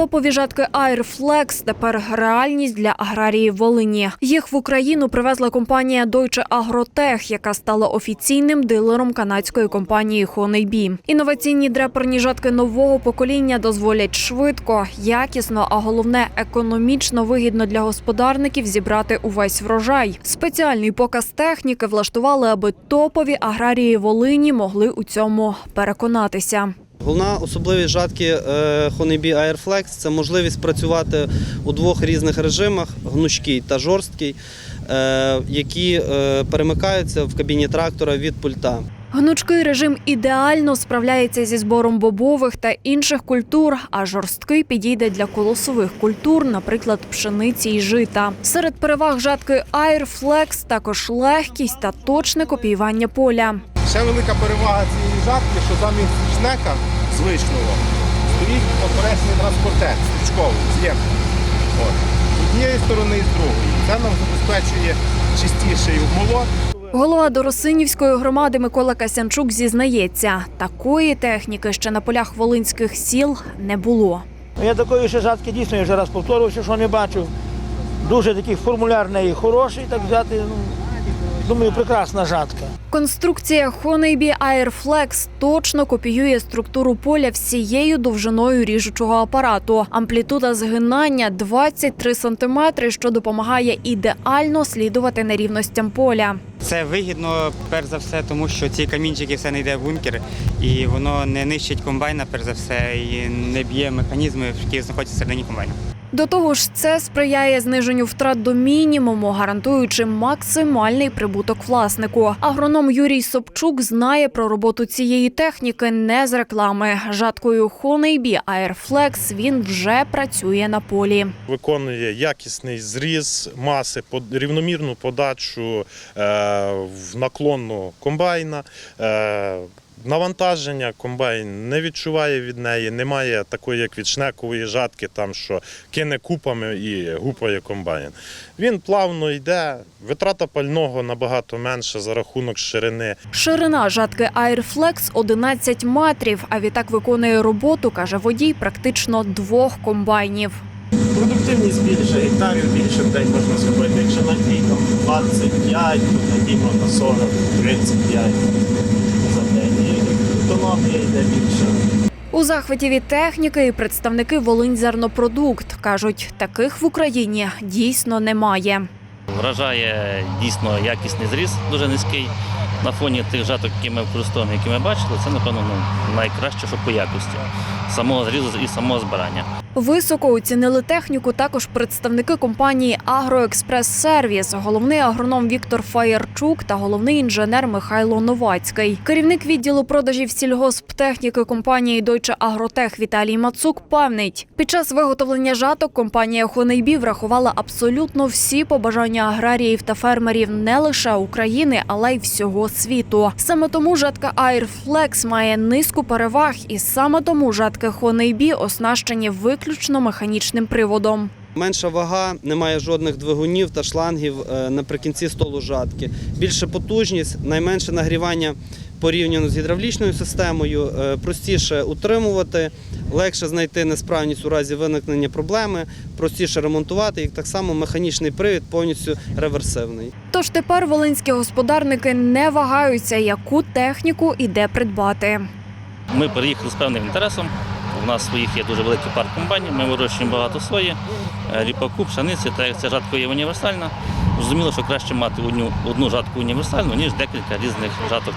Топові жатки Airflex тепер реальність для аграріїв Волині. Їх в Україну привезла компанія Deutsche Agrotech, яка стала офіційним дилером канадської компанії Honeybee. Інноваційні дреперні жатки нового покоління дозволять швидко, якісно, а головне економічно вигідно для господарників зібрати увесь врожай. Спеціальний показ техніки влаштували, аби топові аграрії Волині могли у цьому переконатися. Головна особливість жатки е, Honeybee Airflex – це можливість працювати у двох різних режимах гнучкий та жорсткий, е, які е, перемикаються в кабіні трактора від пульта. Гнучкий режим ідеально справляється зі збором бобових та інших культур, а жорсткий підійде для колосових культур, наприклад, пшениці й жита. Серед переваг жатки Airflex також легкість та точне копіювання поля. Ще велика перевага цієї жатки, що замість шнека звичного стоїть поперечний транспортер стрічковий, з'ємний. З однієї сторони і з другої. Це нам забезпечує чистіший обмолот. Голова Доросинівської громади Микола Касянчук зізнається, такої техніки ще на полях волинських сіл не було. Ну, Я такої ще жатки дійсно я вже раз повторювався, що не бачив. Дуже такий формуляр в неї хороший, так взяти. Ну, думаю, прекрасна жатка. Конструкція Honeybee Airflex точно копіює структуру поля всією довжиною ріжучого апарату. Амплітуда згинання 23 см, що допомагає ідеально слідувати нерівностям поля. Це вигідно, перш за все, тому що ці камінчики все не йде в бункер, і воно не нищить комбайна, перш за все, і не б'є механізми, які знаходяться всередині комбайна. До того ж, це сприяє зниженню втрат до мінімуму, гарантуючи максимальний прибуток власнику. Агроном Юрій Собчук знає про роботу цієї техніки не з реклами. Жаткою Honeybee Airflex він вже працює на полі. виконує якісний зріз маси, рівномірну подачу е, в наклонну комбайна. Навантаження комбайн не відчуває від неї, немає такої, як від шнекової жатки, там що кине купами і гупає комбайн. Він плавно йде, витрата пального набагато менша за рахунок ширини. Ширина жатки Airflex 11 метрів, а відтак виконує роботу, каже водій, практично двох комбайнів. Продуктивність більше, гектарів більше в день можна зробити. Якщо на дій там 25, то на дій можна 40, 35 за день. І економія йде більше. У захваті від техніки і представники Волиньзернопродукт кажуть, таких в Україні дійсно немає. Вражає дійсно якісний зріз, дуже низький. На фоні тих жаток, які ми використовуємо, які ми бачили, це, напевно, ну, найкраще, що по якості самого зрізу і самого збирання. Високо оцінили техніку також представники компанії Агроекспрес Сервіс, головний агроном Віктор Фаєрчук та головний інженер Михайло Новацький. Керівник відділу продажів сільгосптехніки компанії Deutsche Agrotech Віталій Мацук певнить, під час виготовлення жаток компанія Honeybee врахувала абсолютно всі побажання аграріїв та фермерів не лише України, але й всього світу. Саме тому жатка Airflex має низку переваг, і саме тому жатки Honeybee оснащені виключно механічним приводом. Менша вага, немає жодних двигунів та шлангів е, наприкінці столу жатки. Більша потужність, найменше нагрівання порівняно з гідравлічною системою, е, простіше утримувати, легше знайти несправність у разі виникнення проблеми, простіше ремонтувати. І так само механічний привід повністю реверсивний. Тож тепер волинські господарники не вагаються, яку техніку і де придбати. Ми переїхали з певним інтересом. У нас своїх є дуже великий парк компаній, ми вирощуємо багато сої, е, ріпаку, пшениці, та як ця жатка є універсальна. Зрозуміло, що краще мати одну, одну жатку універсальну, ніж декілька різних жаток.